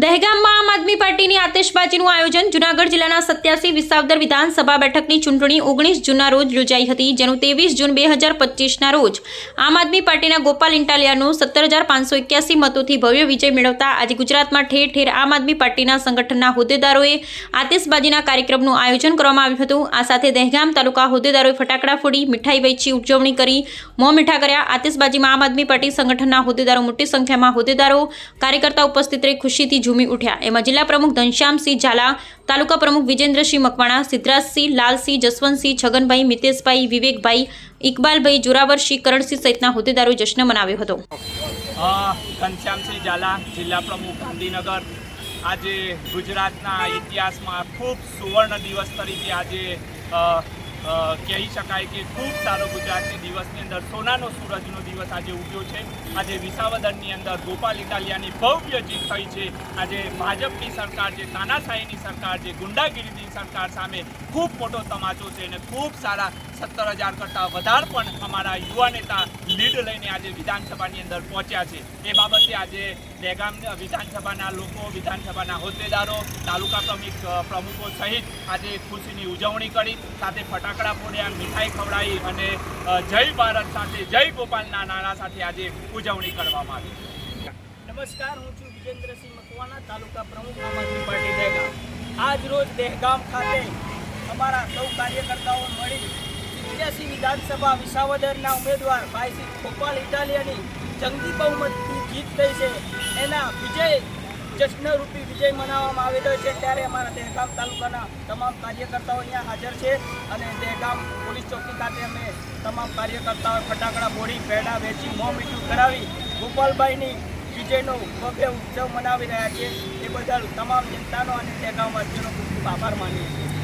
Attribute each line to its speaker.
Speaker 1: દહેગામમાં આમ આદમી પાર્ટીની આતશબાજીનું આયોજન જૂનાગઢ જિલ્લાના સત્યાસી વિસાવદર વિધાનસભા બેઠકની ચૂંટણી ઓગણીસ જૂનના રોજ યોજાઈ હતી, જેનું ત્રેવીસ જૂન બે હજાર પચીસના રોજ આમ આદમી પાર્ટીના ગોપાલ ઇન્ટાલિયાનું સત્તર હજાર પાંચસો એક્યાસી મતોથી ભવ્ય વિજય મેળવતા આજે ગુજરાતમાં ઠેર ઠેર આમ આદમી પાર્ટીના સંગઠનના હોદ્દેદારોએ આતિશબાજીના કાર્યક્રમનું આયોજન કરવામાં આવ્યું હતું. આ સાથે દહેગામ તાલુકા હોદ્દેદારોએ ફટાકડા ફોડી, મીઠાઈ વેચી, ઉજવણી કરી, મોં મીઠા કર્યા. આતશબાજીમાં આમ આદમી પાર્ટી સંગઠનના હોદ્દેદારો મોટી સંખ્યામાં હોદ્દેદારો, કાર્યકર્તા ઉપસ્થિત રહી ખુશીથી ઝૂમી ઉઠ્યા. એમાં જિલ્લા પ્રમુખ ઘનશ્યામસિંહ ઝાલા, તાલુકા પ્રમુખ વિજેન્દ્રસિંહ મકવાણા, સિદ્ધરાજસિંહ, લાલસિંહ, જસવંતસિંહ, છગનભાઈ, મિતેશભાઈ, વિવેકભાઈ, ઇકબાલભાઈ, જોરાવરસિંહ, કરણસિંહ સહિતના હોદ્દેદારોએ જશ્ન મનાવ્યો હતો.
Speaker 2: ઘનશ્યામસિંહ ઝાલા, જિલ્લા પ્રમુખ ગાંધીનગર. આજે ગુજરાતના ઇતિહાસમાં ખૂબ સુવર્ણ દિવસ તરીકે આજે કહી શકાય કે ખૂબ સારો ગુજરાતની દિવસની અંદર સોનાનો સૂરજનો દિવસ આજે ઉગ્યો છે. આજે વિસાવદરની અંદર ગોપાલ ઇટાલિયાની ભવ્ય જીત થઈ છે. આજે ભાજપની સરકાર જે તાનાશાહીની સરકાર, જે ગુંડાગીરીની સરકાર સામે ખૂબ મોટો તમાચો છે અને ખૂબ સારા સત્તર હજાર કરતાં વધારે પણ અમારા યુવા નેતા લીડ લઈને આજે વિધાનસભાની અંદર પહોંચ્યા છે. એ બાબતે આજે દહેગામ વિધાનસભાના લોકો, વિધાનસભાના હોદ્દેદારો, તાલુકા પ્રમુખ પ્રમુખો સહિત આજે ખુશીની ઉજવણી કરી. સાથે ફટાકડા ફોડ્યા મીઠાઈ ખવડાવી અને જય ભારત સાથે, જય ગોપાલના નારા સાથે આજે ઉજવણી કરવામાં આવી
Speaker 3: નમસ્કાર, હું છું વિજેન્દ્રસિંહ મકવાના તાલુકા પ્રમુખ આમ આદમી પાર્ટી દહેગામ. આજ રોજ દહેગામ ખાતે અમારા સૌ કાર્યકર્તાઓ મળી સિત્યાસી વિધાનસભા વિસાવદરના ઉમેદવાર ભાઈ સિંહ ગોપાલ ઇટાલિયાની જંગી બહુમતથી જીત થઈ છે. એના વિજય જશ્નરૂપી વિજય મનાવવામાં આવેલો છે ત્યારે અમારા દહેગામ તાલુકાના તમામ કાર્યકર્તાઓ અહીંયા હાજર છે અને દહેગામ પોલીસ ચોકી ખાતે અમે તમામ કાર્યકર્તાઓ ફટાકડા બોડી પેડા વેચી, મોં મીઠું કરાવી, ગોપાલભાઈની વિજયનો ભવ્ય ઉત્સવ મનાવી રહ્યા છે. એ બદલ તમામ જનતાનો અને દહેગામવાસીઓનો ખૂબ ખૂબ આભાર માનીએ છીએ.